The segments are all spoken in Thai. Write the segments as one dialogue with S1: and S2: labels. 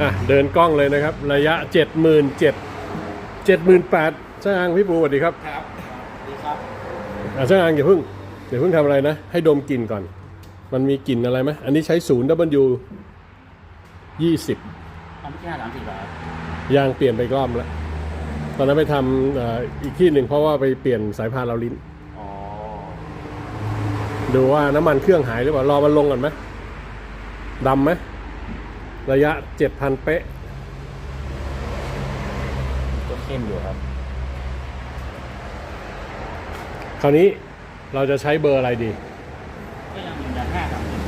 S1: อะเดินกล้องเลยนะครับ ระยะ 7 7 0 0 0 78ช่างอังพี่ปูสวัสดีครับ
S2: ครับดีครับ
S1: อะช่างอังอย่าเพิ่งอย่าเพิ่งทำอะไรนะ ให้ดมกลิ่นก่อน มันมีกลิ่นอะไรไหมอันนี้ใช้ศูนย์ W 20
S2: ทำที่ห้าสามสี่บาท
S1: ยางเปลี่ยนไปอีกรอบแล้ว ตอนนั้นไปทำเอ่ออีกที่หนึ่งเพราะว่าไปเปลี่ยนสายพานเราลิ้น
S2: อ๋อ
S1: ดูว่าน้ำมันเครื่องหายหรือเปล่ารอมันลงก่อนไหมดำไหม ระยะ 7,000 เป๊ะ
S2: ตัวเข้มอยู่ครับ
S1: คราวนี้เราจะใช้เบอร์อะไรดี
S2: ก็ยังยืนยันห้าสามสี่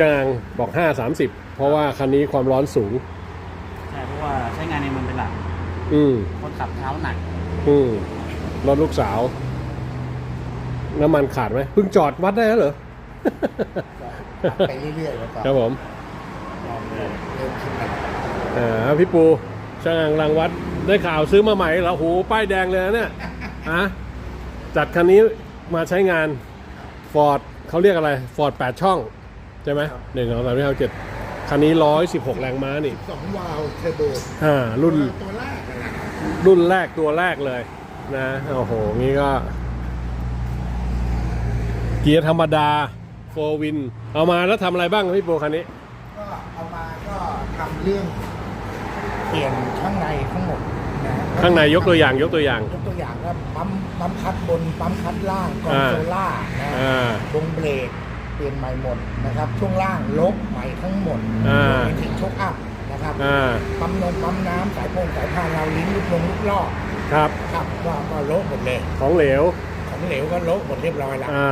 S1: จางบอก 5 30 เพราะว่าคันนี้ความร้อนสูง
S2: ใช่เพราะว่าใช้งานในเมืองเป็นหลัก
S1: อืม
S2: คนขับเท้าหนัก
S1: อืมรถลูกสาว น้ำมันขาดไหมเพิ่งจอดวัดได้แล้วเหรอ
S3: ไปเรื่อยๆแล้วก็
S1: ครับผม
S2: ลอง เลย
S3: เริ่มขึ้นมา
S1: อ่าพี่ปูช่างรางวัดได้ข่าวซื้อมาใหม่แล้วโหป้ายแดงเลยนะเนี่ยอะจัดคันนี้มาใช้งานฟอร์ดเขาเรียกอะไรฟอร์ด8ช่อง ใช่ไหมหนึ่งสองสามสี่ห้าเจ็ดคันนี้ร้อยสิบหกแรงม้านี่
S3: สองวาล์วเทอร์โบ
S1: อ่ารุ่น
S3: ตัวแรกอะนะ
S1: รุ่นแรกตัวแรกเลยนะโอ้โหงี้ก็ เกียร์ธรรมดาโฟวิน เอามาแล้วทำอะไรบ้างพี่โบคันนี้
S3: ก็เอามาก็ทำเรื่องเปลี่ยนข้างในทั้งหมดนะ
S1: ข้างในยกตัวอย่างยกตัวอย่าง
S3: ยกตัวอย่างก็ปั๊มปั๊มคัดบนปั๊มคัดล่างกล่อง
S1: อ่า
S3: โซล่านะ
S1: อ่า
S3: วงเบรกเปลี่ยนใหม่หมดนะครับ ช่วงล่างลบใหม่ทั้งหมด
S1: อ่า
S3: รวมไปถึงโชคอัพนะครับ
S1: อ่า
S3: ปั๊มนมปั๊มน้ำสายพงสายพานเราลิ้นลูกลงลูกลอก
S1: ครับ
S3: ครับก็ก็โละหมดเลย
S1: ของเหลว
S3: ของเหลวก็โละหมดเรียบร้อยแล้ว
S1: อ่า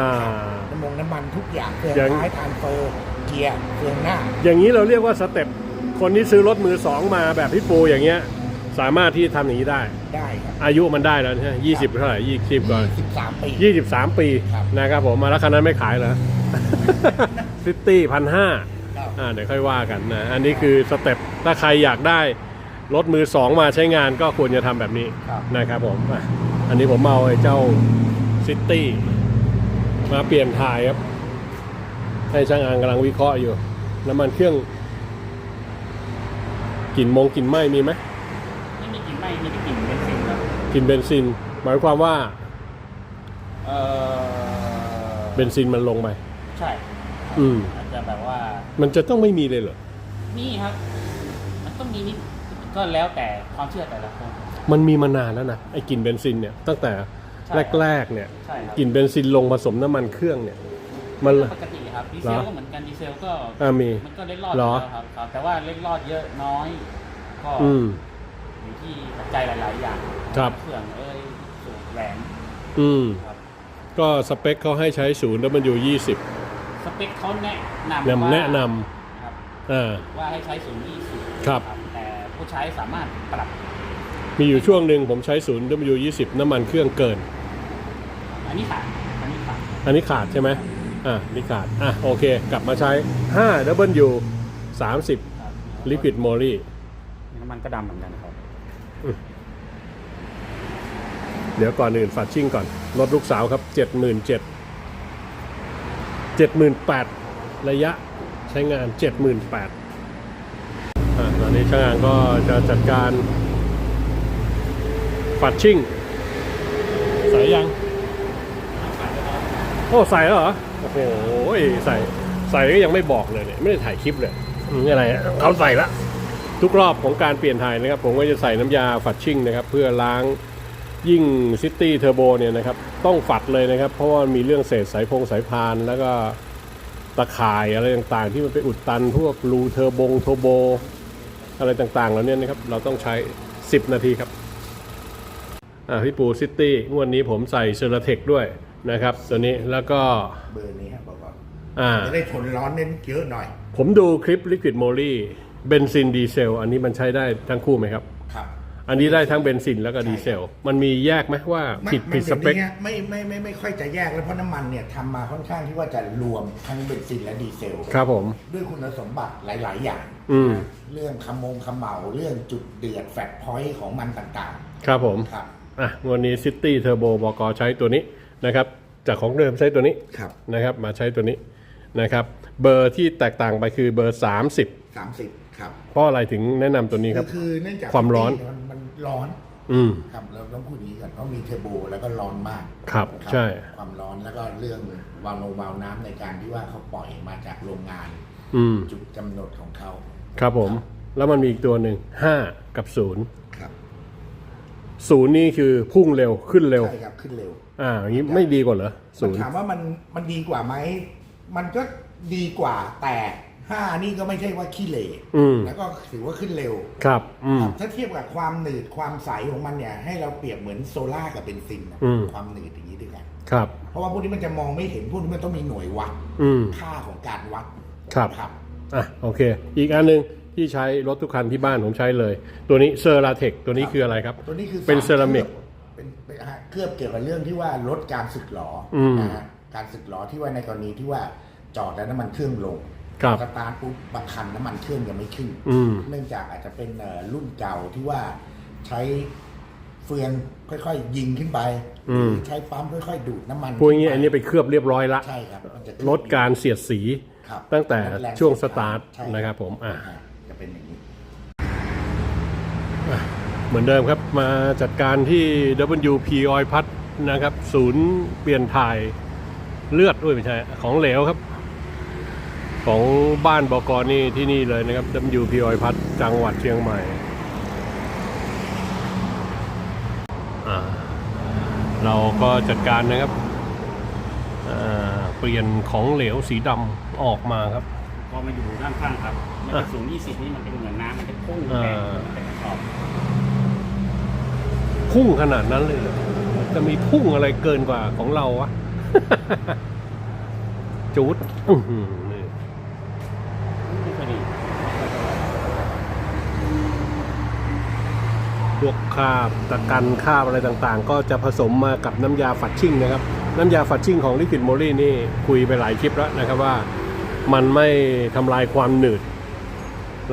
S3: น้ำมงน้ำมันทุกอย่างเครื่อง
S1: อย่าง
S3: ท้ายทานโฟเกียร์เครื่องหน้า
S1: อย่างนี้เราเรียกว่าสเต็ปคนที่ซื้อรถมือสองมาแบบพี่ปูอย่างเงี้ย สามารถที่ทำอย่างนี้ได้
S3: ได้ครับ
S1: อายุมันได้แล้วใช่ไหมยี่สิบเท่าไหร่ยี่สิบก่อน
S3: 23ปี
S1: ยี่สิบสามปี
S3: ครับ
S1: นะครับผมมาแล้วคันนั้นไม่ขายเหรอ ฟิฟตี้พันห้า
S3: ครับ
S1: อ่าเดี๋ยวค่อยว่ากันนะ อันนี้คือสเต็ปถ้าใครอยากได้รถมือสองมาใช้งานก็ควรจะทำแบบนี้
S3: ครับ
S1: นะครับผมอะอันนี้ผมเอาไอ้เจ้าซิตี้มาเปลี่ยนถ่ายครับ ให้ช่างอางกำลังวิเคราะห์อยู่ น้ำมันเครื่องกลิ่นมงกลิ่นไหม้มีไหม
S2: ไม่มีกลิ่นไหม้มีแต่กลิ่นเบนซินครับ
S1: กลิ่นเบนซิน หมายความว่า
S2: เอ่อ
S1: เบนซินมันลงไป
S2: ใช่
S1: อืม
S2: อาจจะแบบว่า
S1: มันจะต้องไม่มีเลยเหรอ
S2: นี่ครับ มันต้องมีนิดก็แล้วแต่ความเชื่อแต่ละคน
S1: มันมีมานานแล้วนะไอ้กลิ่นเบนซินเนี่ยตั้งแต่
S2: ใช่ครับ
S1: แรกๆเนี่ย
S2: ใช่ครับ
S1: กลิ่นเบนซินลงผสมน้ำมันเครื่องเนี่ย มัน
S2: ปกติ ครับดีเซ
S1: เหร
S2: ล
S1: อ
S2: ก็เหมือนกันดีเซลก็
S1: อ่ามี
S2: มันก็เล็ดรอด
S1: เหรอ
S2: ยู่แล้วครับครับ แต่ว่าเล็ดรอดเยอะน้อย ก็
S1: อืม
S2: อยู่ที่ปัจจัยหลาย ๆ อย่าง
S1: ครับ
S2: เครื่องเอ้ยสูบแหวน
S1: อืม
S2: ครับ
S1: ก็สเปคเขาให้ใช้ศูนย์ W ยี่สิบ
S2: สเปคเขาแนะนำ
S1: นำ
S2: ว่า
S1: แนะน
S2: ครับำ
S1: อ่า
S2: ว่าให้ใช้ศูนย์ยี่สิบ
S1: ครับ
S2: แต่ผู้ใช้สามารถปรับ
S1: มีอยู่ช่วงหนึ่งผมใช้ศูนย์ W ยี่สิบน้ำมันเครื่องเกิน
S2: อันนี้ขาดอันนี้ขาด
S1: อันนี้ขาดใช่ไหม อ่านี่ขาดอะโอเค กลับมาใช้5 W 30
S2: ครับ
S1: Liquid Moly
S2: น้ำมันก็ดำเหมือนกันครับ
S1: เดี๋ยวก่อนอื่นฝัดชิ่งก่อน รถลูกสาวครับ 77,000 78,000ระยะใช้งาน 78,000อ่าตอนนี้ช่างงานก็จะจัดการฝัดชิ่ง ใส่ยัง โอ้ ใส่แล้วเหรอ โอ้โหใส่ใส่ก็ยังไม่บอกเลยเนี่ยไม่ได้ถ่ายคลิปเลยอืมอะไรเขาใส่ละทุกรอบของการเปลี่ยนถ่ายนะครับ ผมก็จะใส่น้ำยาฝัดชิ่งนะครับ เพื่อล้างยิ่งซิตี้เทอร์โบเนี่ยนะครับ ต้องฝัดเลยนะครับ เพราะว่ามีเรื่องเศษสายพงสายพาน แล้วก็ตะข่ายอะไรต่างๆ ที่มันไปอุดตันพวกรูเทอร์บงเทอร์โบ อะไรต่างๆ แล้วเนี่ยนะครับ เราต้องใช้ 10 นาทีครับ อ่าพี่ปูซิตี้งวดนี้ผมใส่เซอร์เทคด้วย นะครับตัวนี้แล้วก็
S3: เบอร์นี้ครับบอกว่า
S1: อ่า
S3: จะได้ทนร้อนเน้นเยอะหน่อย
S1: ผมดูคลิป Liquid Moly เบนซินดีเซล อันนี้มันใช้ได้ทั้งคู่ไหมครับ
S3: ครับ
S1: อันนี้ได้ทั้งเบนซินแล้วก็ดีเซล มันมีแยกไหมว่าผิด
S3: ไม่
S1: ผิดสเปค
S3: ดี๋ยวนี้ไม่ไม่ไม่ไม่ค่อยจะแยกแล้วเพราะน้ำมันเนี่ยทำมาค่อนข้างที่ว่าจะรวมทั้งเบนซินและดีเซล
S1: ครับผม
S3: ด้วยคุณสมบัติหลาย ๆ อย่าง
S1: อืม
S3: เรื่องขมงขมเหลาเรื่องจุดเดือดแฟตพอยต์ของมันต่าง
S1: ครับผม
S3: ๆ ครับ
S1: อะ วันนี้ซิตี้เทอร์โบบอกใช้ตัวนี้ นะครับจากของเดิมใช้ตัวนี้
S3: ครับ
S1: นะครับมาใช้ตัวนี้นะครับเบอร์ที่แตกต่างไปคือเบอร์ 30
S3: 30ครับ
S1: เพราะอะไรถึงแนะนำตัวนี้ครับ
S3: คือเนื่องจาก
S1: ความร้อน
S3: มันมันร้อน
S1: อืม
S3: ครับเราต้องพูดอย่างนี้ก่อนเพราะมีเทอร์โบแล้วก็ร้อนมาก
S1: ครับ
S3: ครับ
S1: ใช่
S3: ความร้อนแล้วก็เรื่องวาล์ววาล์วน้ำในการที่ว่าเขาปล่อยมาจากโรงงาน
S1: อืม
S3: จุดกำหนดของเขา
S1: ครับผม แล้วมันมีอีกตัวหนึ่งห้ากับศูนย์
S3: ครับ
S1: ศูนย์นี่คือพุ่งเร็วขึ้นเร็ว
S3: ใช่ครับขึ้นเร็ว
S1: อ่าอย่างนี้ไม่ดีกว่าเหรอศูนย์
S3: ถามว่ามันมันดีกว่าไหมมันก็ดีกว่าแต่ห้านี่ก็ไม่ใช่ว่าขี้เหร่
S1: อืม
S3: แล้วก็ถือว่าขึ้นเร็ว
S1: ครับอืม
S3: ครับถ้าเทียบกับความหนืดความใสของมันเนี่ยให้เราเปรียบเหมือนโซล่ากับเบนซินนะ
S1: อืม
S3: ความหนืดอย่างนี้ด้วยกัน
S1: ครับ
S3: เพราะว่าพวกนี้มันจะมองไม่เห็นพวกนี้มันต้องมีหน่วยวัด
S1: อืม
S3: ค่าของการวัด
S1: ครับ
S3: ครับ
S1: อะโอเค อีกอันหนึ่งที่ใช้รถทุกคันที่บ้านผมใช้เลย ตัวนี้เซอร์ราเทคตัวนี้คืออะไรครับ
S3: ตัวนี้คือ
S1: เป็น
S3: สาร
S1: เซรามิก
S3: เป็นเป็นฮะเคลือบเกี่ยวกับเรื่องที่ว่าลดการสึกหรออ
S1: ม
S3: นะฮะการสึกหรอที่ว่าในกรณีที่ว่าจอดแล้วน้ำมันเครื่องลง
S1: ครับ
S3: สตาร์ทปุ๊บบางคันน้ำมันเครื่องยังไม่ขึ้น
S1: อืม
S3: เนื่องจากอาจจะเป็นเอ่อรุ่นเก่าที่ว่าใช้เฟืองค่อยๆ ยิงขึ้นไป
S1: อืม
S3: หรือใช้ปั๊มค่อยๆ ดูดน้ำมัน
S1: พวกนี้
S3: ขึ้ไป
S1: อันนี้ไปเคลือบเรียบร้อยละ
S3: ใช่ครับมันจะ
S1: ลดการเสียดสี
S3: ครับ
S1: ตั้งแต่
S3: ลดแรง
S1: ช่วงส
S3: เสียด
S1: ตาร์ท
S3: ใช่
S1: นะครับผมอะ
S3: อ่าจะเป็นอย่างนี้
S1: เหมือนเดิมครับ มาจัดการที่ WP Oil พัดนะครับ ศูนย์เปลี่ยนถ่ายเลือดด้วยไม่ใช่ ของเหลวครับ ของบ้านบกนี่ที่นี่เลยนะครับ WP Oil พัดจังหวัดเชียงใหม่อ่าเราก็จัดการนะครับอ่าเปลี่ยนของเหลวสีดำออกมาครับ
S2: พอมาอยู่ด้านข้างครับ มันเป็นศูนย์ยี่สิบนี่มันเป็นเหมือนน้ำมันจะพุ่ง
S1: อ่า
S2: แรงมันเป็นกระสอบ
S1: พุ่งขนาดนั้นเลยเหรอจะมีพุ่งอะไรเกินกว่าของเราวะจูดอื้อหือนี่
S2: ไม่ค่อยดี
S1: พวกคราบตะกันคราบอะไรต่างๆ ก็จะผสมมากับน้ำยาฝัดชิ่งนะครับ น้ำยาฝัดชิ่งของลิควิดโมลี่นี่คุยไปหลายคลิปแล้วนะครับว่า มันไม่ทำลายความหนืด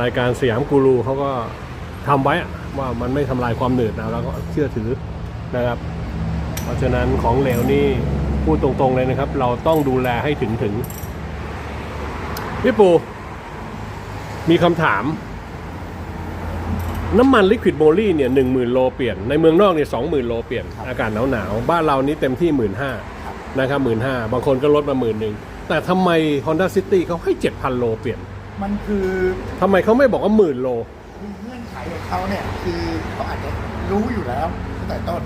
S1: รายการสยามกูรูเขาก็ทำไว้อะ ว่ามันไม่ทำลายความหนืดนะเราก็เชื่อถือนะครับ เพราะฉะนั้นของเหลวนี่พูดตรงๆเลยนะครับ เราต้องดูแลให้ถึงถึงพี่ปูมีคำถาม น้ำมันลิควิดโมลี่เนี่ยหนึ่งหมื่นโลเปลี่ยน ในเมืองนอกเนี่ยสองหมื่นโลเปลี่ยน
S3: ครับ
S1: อากาศหนาวหนาวๆบ้านเรานี่เต็มที่หมื่นห้า
S3: ครับ
S1: นะครับหมื่นห้าบางคนก็ลดมาหมื่นหนึ่งแต่ทำไม Honda City เขาให้เจ็ดพันโลเปลี่ยน
S3: มันคือ
S1: ทำไมเขาไม่บอกว่าหมื่นโล
S3: คือเงื่อนไขของเขาเนี่ย คือเขาอาจจะรู้อยู่แล้วตั้งแต่ต้น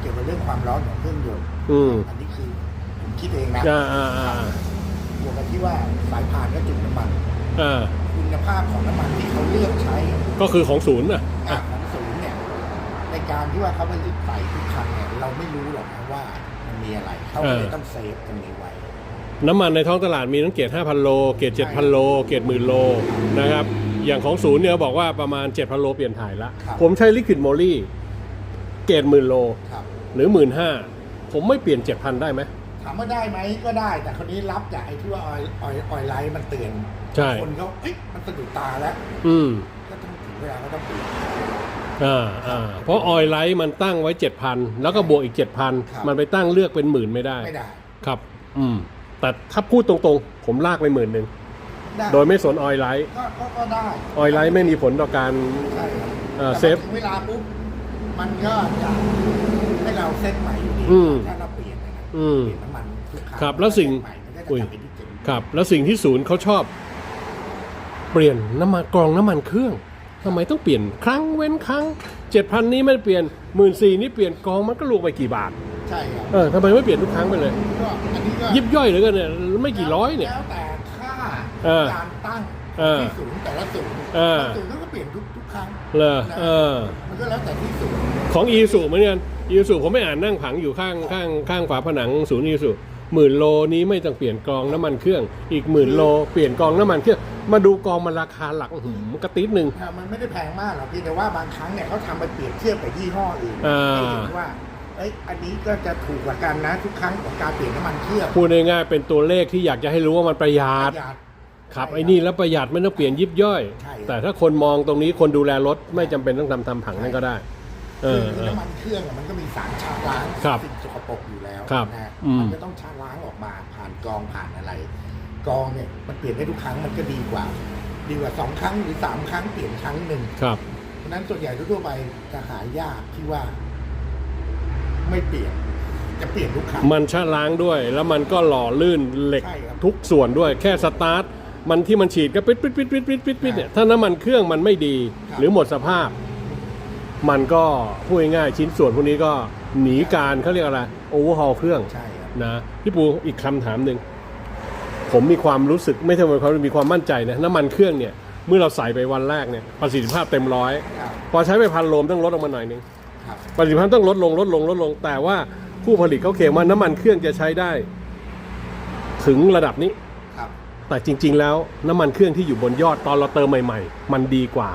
S3: เกี่ยวกับเรื่องความร้อนของเครื่องยนต์
S1: อืม
S3: อันนี้คือผมคิดเองนะ
S1: อ่าอ่าอ่า
S3: บวกกับที่ว่าสายพานก็จุดน้ำมัน
S1: อ่า
S3: คุณภาพของน้ำมันที่เขาเลือกใช้
S1: ก็คือของศูนย์อะ
S3: อะ
S1: อะ
S3: ของศูนย์เนี่ย ในการที่ว่าเขาผลิตใส่ทุกคันเนี่ยเราไม่รู้หรอกนะว่ามันมีอะไรเขาก็เลยต้องเซฟตรงนี้ไว้
S1: น้ำมันในท้องตลาดมีทั้งเกรด5,000 โล เกรด7,000 โล เกรดหมื่นโลนะครับ อย่างของศูนย์เนี่ยบอกว่าประมาณ7,000โลเปลี่ยนถ่ายละ
S3: ครับ
S1: ผมใช้ลิควิดโมลี่เกรดหมื่นโล
S3: ครับ
S1: หรือหมื่นห้าผมไม่เปลี่ยน 7,000 ได้ไหม
S3: ถามว่าได้ไหมก็ได้ แต่คนนี้รับจากไอ้ที่ว่าออยออยออยไลท์มันเตือน
S1: ใช่
S3: คนเขาเอ้ยมันสะดุดตาแล้ว
S1: อืม
S3: ก็ต้องถึงเวลาก็ต้องเปลี่ยน
S1: อ่าอ่าเพราะออยไลท์มันตั้งไว้ 7,000 แล้วก็บวกอีก
S3: ครับ
S1: 7,000 มันไปตั้งเลือกเป็นหมื่นไม่ได้
S3: ไม่ได้
S1: ครับ อืม แต่ถ้าพูดตรงๆ ผมลากไปหมื่นหนึ่ง
S3: ได้
S1: โดยไม่สนออยไลท์
S3: ก็ก็ก็ได้
S1: ออยไลท์ไม่มีผลต่อการ
S3: ใช่ครับ
S1: เอ่อ
S3: แต่
S1: เซฟ
S3: พอถึงเวลาปุ๊บมันก็จะให้เราเซตใหม่อยู่ดี
S1: อืม
S3: ถ้าเราเปลี่ยนนะ
S1: อืม
S3: เปลี่ยนน้ำมันทุกครั้ง
S1: ครับแล้วสิ่ง
S3: ใหม่มันก็จะ
S1: อุ้ย
S3: กลับไปที่เดิม
S1: ครับ แล้วสิ่งที่ศูนย์เขาชอบ เปลี่ยนน้ำมันกรองน้ำมันเครื่องทำไมต้องเปลี่ยนครั้งเว้นครั้งเจ็ดพันนี้ไม่ได้เปลี่ยนหมื่นสี่นี้เปลี่ยนกรองมันก็ลงไปกี่บาท
S3: ใช่ครับ
S1: เออทำไมไม่เปลี่ยนทุกครั้งไปเลย
S3: ก็อันนี้ก็
S1: ยิบย่อยเหลือเกินเนี่ยไม่กี่ร้อยเนี่ย
S3: แล้วแต่ค่า
S1: เออ
S3: การตั้ง
S1: เออ
S3: ที่สูงแต่ละสูง
S1: เออ
S3: สูงก็เปลี่ยนทุกทุกครั้ง
S1: เลอเออ
S3: มันก็แล้วแต่ที่สูง
S1: ของอีสุเหมือนกันอีสุผมไม่อ่านนั่งผังอยู่ข้างข้างข้างฝาผนังศูนย์อีสุหมื่นโลนี้ไม่ต้องเปลี่ยนกรองน้ำมันเครื่อง อีกหมื่นโลเปลี่ยนกรองน้ำมันเครื่องมาดูกรองมันราคาหลักหืมกระติดหนึ่ง
S3: อะมันไม่ได้แพงมากหรอกเพียงแต่ว่าบางครั้งเนี่ยเขาทำไปเปรียบเทียบกับยี่ห้ออื่น
S1: อ่า
S3: ให้เห็นว่าเอ้ยอันนี้ก็จะถูกกว่ากันนะทุกครั้งของการเปลี่ยนน้ำมันเครื่อง
S1: พูดง่ายๆเป็นตัวเลขที่อยากจะให้รู้ว่ามันประหยัด
S3: ประหยัด
S1: ครับ
S3: ใช่
S1: ไอ้นี่แล้วประหยัดไม่ต้องเปลี่ยนยิบย่อย
S3: ใช่
S1: แต่ถ้าคนมองตรงนี้คนดูแลรถไม่จำเป็นต้องทำทำผังนั่นก็ได้ เอ
S3: คือ
S1: อ
S3: คือ
S1: เออ
S3: น้ำมันเครื่องอะมันก็มีสารชาล้าง
S1: ครับ
S3: สิ่งสกปรกอยู่แล้ว
S1: ครับ
S3: นะ
S1: อืม
S3: มันก็ต้องชาล้างออกมาผ่านกรองผ่านอะไรกรองเนี่ยมันเปลี่ยนได้ทุกครั้งมันก็ดีกว่า ดีกว่าสองครั้งหรือสามครั้งเปลี่ยนครั้งหนึ่ง
S1: ครับ
S3: เพราะฉะนั้นส่วนใหญ่ทั่วๆไปจะหายากที่ว่า ไม่เปลี่ยน จะเปลี่ยนทุกครั้ง
S1: มันชะล้างด้วย แล้วมันก็หล่อลื่นเหล็ก
S3: ใช่ครับ
S1: ทุกส่วนด้วย แค่สตาร์ท มันที่มันฉีดก็ปิดปิดปิดปิดปิดปิดปิดเนี่ยถ้าน้ำมันเครื่องมันไม่ดี
S3: ครับ
S1: หรือหมดสภาพ มันก็พูดง่ายๆชิ้นส่วนพวกนี้ก็หนีการเขาเรียกอะไรโอเวอร์ฮอลเครื่อง
S3: ใช่ครับ
S1: นะพี่ปูอีกคำถามหนึ่งผมมีความรู้สึกไม่ใช่ว่าเขามีความมั่นใจนะน้ำมันเครื่องเนี่ย เมื่อเราใส่ไปวันแรกเนี่ยประสิทธิภาพเต็มร้อย
S3: ครับ
S1: พอใช้ไปพันโลมต้องลดลงมาหน่อยนึง
S3: ครับ
S1: ประสิทธิภาพต้องลดลงลดลงลดลง แต่ว่าผู้ผลิตเขาเคลมว่าน้ำมันเครื่องจะใช้ได้ ถึงระดับนี้
S3: ครับ
S1: แต่จริง ๆ แล้วน้ำมันเครื่องที่อยู่บนยอดตอนเราเติมใหม่ ๆ มันดีกว่า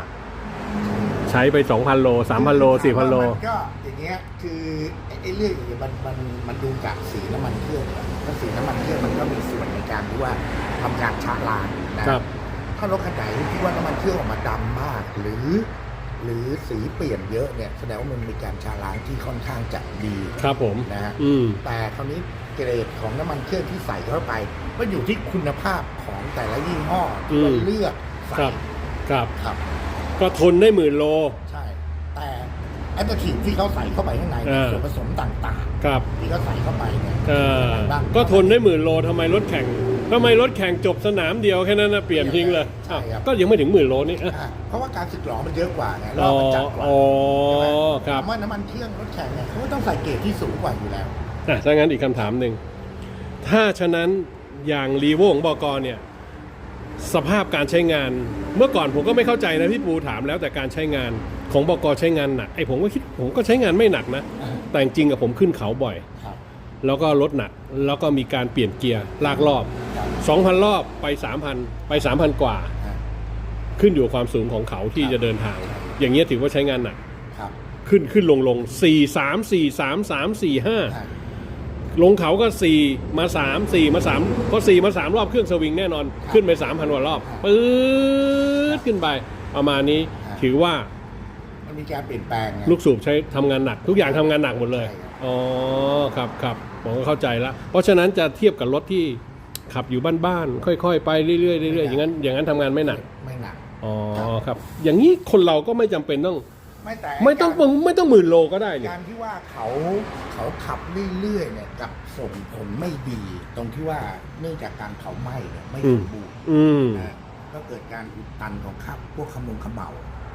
S1: ใช้ไป 2,000 โล 3,000 โล 4,000 โล
S3: มันก็อย่างเงี้ยคือไอ้ไอ้เรื่องอย่างเงี้ยมันมันมันดูจากสีน้ำมันเครื่องอะแล้วสีน้ำมันเครื่องมันก็มีส่วนในการที่ว่าทำการชะล้างนะ ครับ ถ้ารถคันไหนที่ว่าน้ำมันเครื่องออกมาดำมาก หรือ หรือสีเปลี่ยนเยอะเนี่ยแสดงว่ามันมีการชะล้างที่ค่อนข้างจะดี
S1: ครับผม
S3: นะฮะ
S1: อืม
S3: แต่คราวนี้เกรดของน้ำมันเครื่องที่ใส่เข้าไป ก็อยู่ที่คุณภาพ ของแต่ละยี่ห้อที่เรา
S1: อืม
S3: เลือกใส่
S1: ครับ ครับ
S3: ครับ
S1: ก็ทนได้หมื่นโล
S3: ใช่ แต่แอตทีฟที่เขาใส่เข้าไปข้างใน
S1: อ่า
S3: ส่วนผสมต่าง
S1: ครับ
S3: ๆ ที่เขาใส่เข้าไปเนี่ย
S1: เออ
S3: บ้าง
S1: ก็ทนได้หมื่นโลทำไมรถแข่งทำไมรถแข่งจบสนามเดียวแค่นั้นนะเปลี่ยนทิ้งเลย
S3: ใช่ครับ
S1: อ้าวก็ยังไม่ถึงหมื่นโลนี่อะ
S3: อ่าเพราะว่าการสึกหรอมันเยอะกว่าไงร
S1: อ๋
S3: อ
S1: อบ
S3: มันจัดกว่า
S1: อ๋อ
S3: ใช่ไหม
S1: ครับ
S3: ถามว่าน้ำมันเครื่องรถแข่งเนี่ยเขาก็ต้องใส่เกรดที่สูงกว่าอยู่แล้ว
S1: อะถ้างั้นอีกคำถามหนึ่ง ถ้าฉะนั้นอย่างรีโวของบกเนี่ย สภาพการใช้งาน เมื่อก่อนผมก็ไม่เข้าใจนะพี่ปูถามแล้วแต่การใช้งานของบกอใช้งานหนักไอ้ผมก็คิดผมก็ใช้งานไม่หนักนะ แต่จริงกับผมขึ้นเขาบ่อย แล้วก็รถหนักแล้วก็มีการเปลี่ยนเกียร์ลากรอบ 2,000 รอบไป 3,000 ไป 3,000 กว่า ขึ้นอยู่ความสูงของเขาที่จะเดินทาง อย่างเงี้ยถือว่าใช้งานหนักขึ้นขึ้นลงลง4 3 4 3 3
S3: 4 5
S1: ลงเขาก็สี่มาสามสี่มาสามก็สี่มาสามรอบเครื่องสวิงแน่นอน ขึ้นไปสามพันกว่ารอบปื๊ดขึ้นไปประมาณนี้ถือว่า
S3: มันมีการเปลี่ยนแปลงไง
S1: ลูกสูบใช้ทำงานหนัก ทุกอย่างทำงานหนักหมดเลย
S3: ใช่ครับ
S1: อ๋อครับครับผมก็เข้าใจแล้วเพราะฉะนั้นจะเทียบกับรถที่ขับอยู่บ้านๆค่อยๆไปเรื่อยๆเรื่อยๆอย่างนั้นอย่างนั้นทำงานไม่หนัก
S3: ไม่หนัก
S1: อ๋อครับ อย่างนี้คนเราก็ไม่จำเป็นต้อง
S3: ไม่แต่
S1: ไม่ต้อง
S3: การ
S1: ไม่ต้องหมื่นโลก็ได้เนี่ย
S3: การที่ว่าเขาเขาขับเรื่อยๆเนี่ยกับส่งผลไม่ดี ตรงที่ว่าเนื่องจากการเผาไหม้เนี่ยไม่
S1: อื
S3: ส
S1: ม
S3: มบูรณ์
S1: อืม
S3: นะก็เกิดการอุดตันของขับ พวกขมงขมเหลา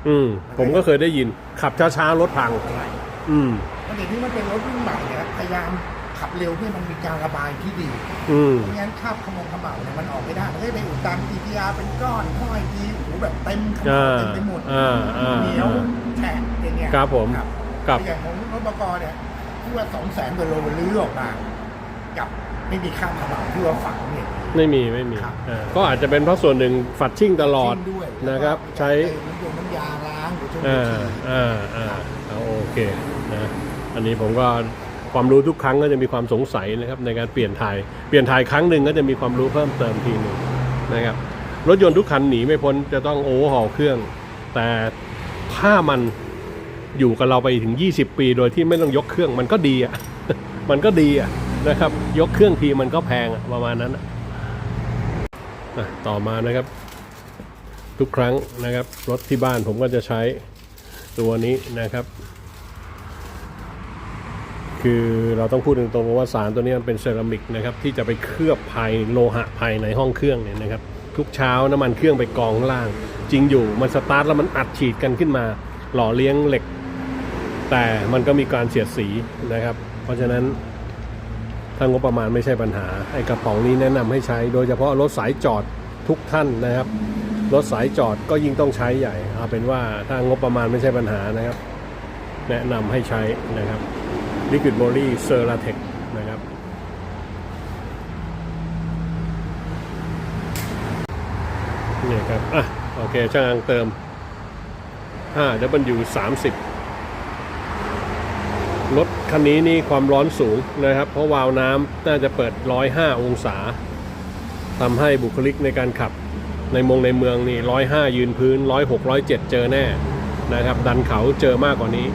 S1: อืม ผมก็เคยได้ยิน ขับช้าๆรถพัง
S3: อะไร
S1: อืม
S3: เพราะเดี๋ยวนี้มันเป็นรถรุ่นใหม่เนี่ยพยายามขับเร็วเพื่อมันมีการระบายที่ดี
S1: อืม
S3: ไม่งั้นขับขมงขมเหลาเนี่ยมันออกไม่ได้มันก็จะไปอุดตัน EPR เป็นก้อนห้อยทีโอ้โหแบบเต็มขมเหลา
S1: อ่า
S3: เต็มไปหมด
S1: อ่าอ่า
S3: เหนียว แฉะอย่างเงี้ย
S1: ครับผม
S3: ครับ
S1: ครับ
S3: อย่างของรถบกเนี่ยที่ว่าสองแสนกว่าโลลื้อออกมากับไม่มีข้ามขมเหลาที่ว่าฝังเนี่ย
S1: ไม่มีไม่มี
S3: ครับ
S1: อ่าก็อาจจะเป็นเพราะส่วนหนึ่งฝัดชิ่งตลอด
S3: จิ้มด้วย
S1: นะครับ
S3: แล้วก็
S1: ใช้
S3: น้ำยงน้ำยาล้างหรือชม
S1: อ่า
S3: พู
S1: อ่าอ่าเอาโอเคนะอันนี้ผมก็ความรู้ทุกครั้งก็จะมีความสงสัยนะครับในการเปลี่ยนถ่ายเปลี่ยนถ่ายครั้งหนึ่งก็จะมีความรู้เพิ่มเติมทีหนึ่งนะครับรถยนต์ทุกคันหนีไม่พ้นจะต้องโอเวอร์ฮอลเครื่อง แต่ ถ้ามันอยู่กับเราไปถึง 20 ปี โดยที่ไม่ต้องยกเครื่องมันก็ดีอะ มันก็ดีอะนะครับ ยกเครื่องทีมันก็แพงอะประมาณนั้นะต่อมานะครับ ทุกครั้งนะครับ รถที่บ้านผมก็จะใช้ตัวนี้นะครับ คือเราต้องพูดตรงๆว่าสารตัวนี้มันเป็นเซรามิกนะครับ ที่จะไปเคลือบภายโลหะภายในห้องเครื่องเนี่ยนะครับ ทุกเช้าน้ำมันเครื่องไปกองล่าง จริงอยู่มันสตาร์ทแล้วมันอัดฉีดกันขึ้นมา หล่อเลี้ยงเหล็ก แต่มันก็มีการเสียดสีนะครับ เพราะฉะนั้นถ้างบประมาณไม่ใช่ปัญหาไอ้กระป๋องนี้แนะนำให้ใช้ โดยเฉพาะรถสายจอดทุกท่านนะครับ รถสายจอดก็ยิ่งต้องใช้ใหญ่เอาเป็นว่าถ้างบประมาณไม่ใช่ปัญหานะครับ แนะนำให้ใช้นะครับ Liquid m o l y c e r a t e c นะครับ นี่ครับ อะ โอเค ช่างอังเติม 5W 30 รถคันนี้นี่ความร้อนสูงนะครับ เพราะวาล์วน้ำน่าจะเปิด 105 องศาทำให้บุคลิกในการขับ ในมงในเมืองนี่105 ยืนพื้น 106 107 เจอแน่นะครับ ดันเขาเจอมากกว่านี้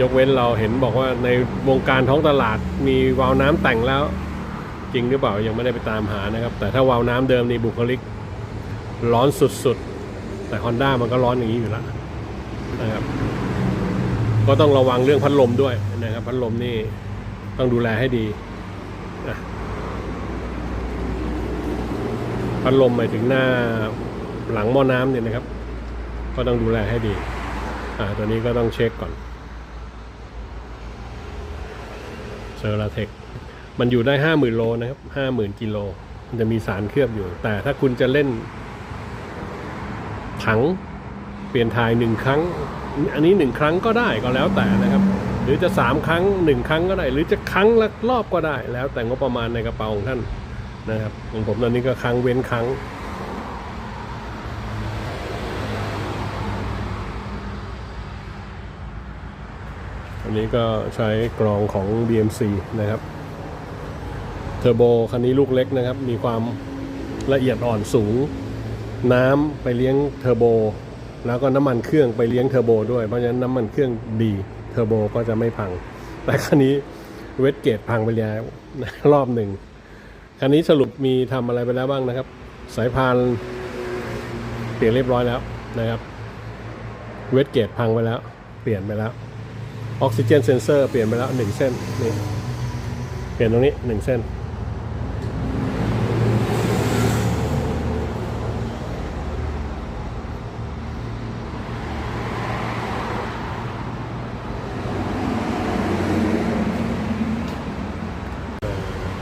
S1: ยกเว้นเราเห็นบอกว่าในวงการท้องตลาดมีวาล์วน้ำแต่งแล้ว จริงหรือเปล่ายังไม่ได้ไปตามหานะครับ แต่ถ้าวาล์วน้ำเดิมนี่บุคลิก ร้อนสุดๆ แต่ Honda มันก็ร้อนอย่างนี้อยู่แล้วนะครับ ก็ต้องระวังเรื่องพัดลมด้วยนะครับ พัดลมนี่ต้องดูแลให้ดี พัดลมหมายถึงหน้าหลังหม้อน้ำเนี่ยนะครับ ก็ต้องดูแลให้ดี อ่า ตัวนี้ก็ต้องเช็คก่อนเซอร์ลาเทคมันอยู่ได้ห้าหมื่นโลนะครับห้าหมื่นกิโล มันจะมีสารเคลือบอยู่ แต่ถ้าคุณจะเล่น ถัง เปลี่ยนถ่ายหนึ่งครั้ง อันนี้หนึ่งครั้งก็ได้ก็แล้วแต่นะครับ หรือจะสามครั้งหนึ่งครั้งก็ได้ หรือจะครั้งละรอบก็ได้ แล้วแต่งบประมาณในกระเป๋าของท่านนะครับของผมตอนนี้ก็ครั้งเว้นครั้งอันนี้ก็ใช้กรองของ BMC นะครับ เทอร์โบคันนี้ลูกเล็กนะครับ มีความละเอียดอ่อนสูง น้ำไปเลี้ยงเทอร์โบ แล้วก็น้ำมันเครื่องไปเลี้ยงเทอร์โบด้วย เพราะฉะนั้นน้ำมันเครื่องดีเทอร์โบก็จะไม่พัง แต่คันนี้เวทเกตพังไปแล้วรอบหนึ่งคันนี้สรุปมีทำอะไรไปแล้วบ้างนะครับ สายพานเปลี่ยนเรียบร้อยแล้วนะครับ เวทเกตพังไปแล้ว เปลี่ยนไปแล้ว ออกซิเจนเซนเซอร์เปลี่ยนไปแล้วหนึ่งเส้นนี่เปลี่ยนตรงนี้หนึ่งเส้น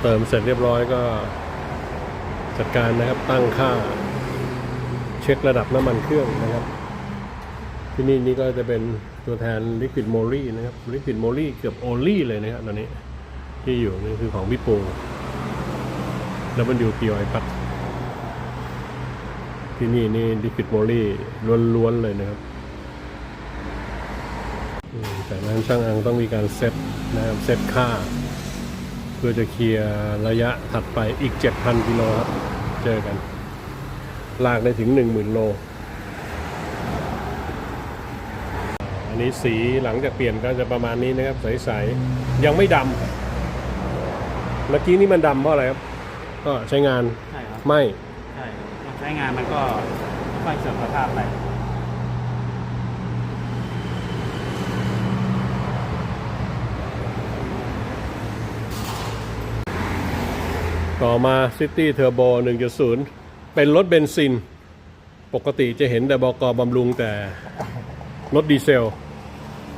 S1: เติ มเสร็จเรียบร้อยก็จัดการนะครับตั้งค่า เช็คระดับน้ำมันเครื่องนะครับ ที่นี่นี่ก็จะเป็นตัวแทน Liquid m o l y นะครับ Liquid m o l y เกือบ only เลยนะครับตอนนี้ที่อยู่นี่คือของพี่ปูแล้วมันอยู่ปีอยพัดที่นี่นี่ Liquid m o l y ล้วนๆเลยนะครับอืมจากนั้นช่างอังต้องมีการเซตนะครับเซตค่า เพื่อจะเคลียร์ระยะถัดไปอีก 7,000กิโลครับ เจอกัน ลากได้ถึง 10,000 โล อันนี้สีหลังจากเปลี่ยนก็จะประมาณนี้นะครับ ใส ๆ ยังไม่ดำเมื่อกี้นี่มันดำเพราะอะไรครับ ก็ใช้งาน
S2: ใช่ครับ
S1: ไม่
S2: ใช่ครับใช้งานมันก็ค่อยเสื่อมสภาพไป
S1: ต่อมา City Turbo 1.0 เป็นรถเบนซิน ปกติจะเห็นแต่บกบำรุงแต่รถดีเซล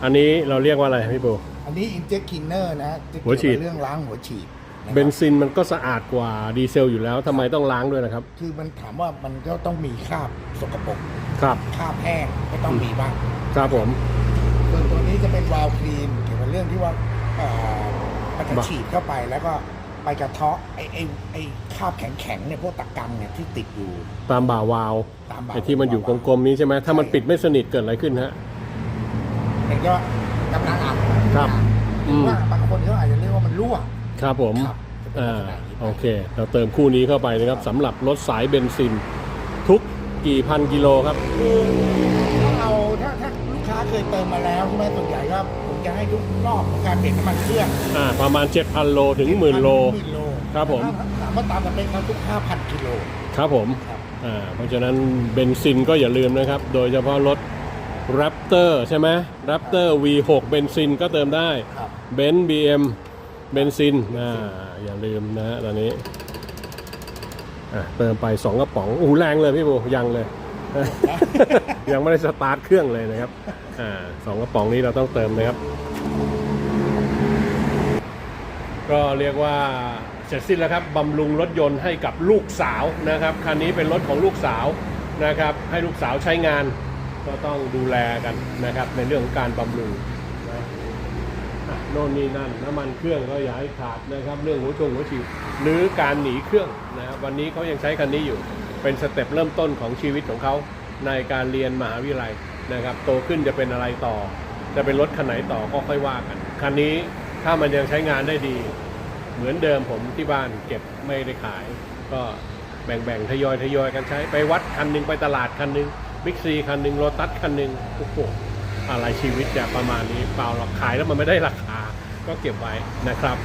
S1: อันนี้เราเรียกว่าอะไรพี่ปู
S3: อันนี้ inject cleaner นะจะ
S1: หัวฉี
S3: เกี่ย
S1: ด
S3: วกับเรื่องล้างหัวฉีดะครับ
S1: เบนซินมันก็สะอาดกว่าดีเซลอยู่แล้วทำไมต้องล้างด้วยนะครับ
S3: คือมันถามว่ามันก็ต้องมีคราบสกปรก
S1: ครับ
S3: คราบแห้งก็ต้องมีบ้าง
S1: ครับผม
S3: ส่วนตัวนี้จะเป็นวาล์วคลีนเกี่ยวกับเรื่องที่ว่าเอ่อมันจะ
S1: บะ
S3: ฉีดเข้าไปแล้วก็ ไปกระเทาะไอ้ไอ้ไอ้คราบแข็งๆเนี่ยพวกตะกังเนี่ยที่ติดอยู่
S1: ตามบ่าวาล์ว
S3: ตามบ่า
S1: ไอ้ที่มันอยู่กลมๆนี้ใช่ไหมถ้ามันปิดไม่สนิทเกิดอะไรขึ้นฮะ
S3: มันก็กำลังอัด
S1: ครับ
S3: หรือว่าบางคนเขาอาจจะเรียกว่ามันรั่ว
S1: ครับผม
S3: ครับ
S1: อ่าโอเค เราเติมคู่นี้เข้าไปนะครับสำหรับรถสายเบนซิน ทุกกี่พันกิโลครับ
S3: คือถ้าเอาถ้าถ้าลูกค้าเคยเติมมาแล้วใช่ไหมส่วนใหญ่ก็ผม จะให้ทุกรอบของการเปลี่ยนน้ำมันเครื่อง
S1: อ่าประมาณ 7,000 โลถึงหมื่นโล
S3: หมื่นโล
S1: ครับผม
S3: ถามว่าตามสเปคเขาทุก 5,000กิโล
S1: ครับผม
S3: ครับ
S1: อ่าเพราะฉะนั้นเบนซินก็อย่าลืมนะครับ โดยเฉพาะรถ Raptor ใช่ไหม Raptor V6 เบนซินก็เติมได้
S3: ครับ
S1: เบนซ์บีเอ็มเบนซินอ่าอย่าลืมนะฮะตอนนี้อะเติมไป 2 กระป๋องโอ้โหแรงเลยพี่บูยังเลย ยังไม่ได้สตาร์ทเครื่องเลยนะครับ อ่าสองกระป๋องนี้เราต้องเติมนะครับ ก็เรียกว่าเสร็จสิ้นแล้วครับบำรุงรถยนต์ให้กับลูกสาวนะครับ คันนี้เป็นรถของลูกสาวนะครับ ให้ลูกสาวใช้งาน ก็ต้องดูแลกันนะครับ ในเรื่องของการบำรุงนะโน่นนี่นั่นน้ำมันเครื่องก็อย่าให้ขาดนะครับ เรื่องหัวชงหัวฉีดหรือการหนีเครื่องนะครับวันนี้เขายังใช้คันนี้อยู่ เป็นสเต็ปเริ่มต้นของชีวิตของเขาในการเรียนมหาวิทยาลัยนะครับ โตขึ้นจะเป็นอะไรต่อ จะเป็นรถคันไหนต่อก็ค่อยว่ากัน คันนี้ถ้ามันยังใช้งานได้ดี เหมือนเดิมผมที่บ้านเก็บไม่ได้ขาย ก็แบ่งๆทยอยทยอยกันใช้ไปวัดคันหนึ่งไปตลาดคันหนึ่งบิ๊กซีคันหนึ่งโลตัสคันหนึ่งโอ้โหอะไรชีวิตจะประมาณนี้เปล่าหรอกขายแล้วมันไม่ได้ราคาก็เก็บไว้นะครับ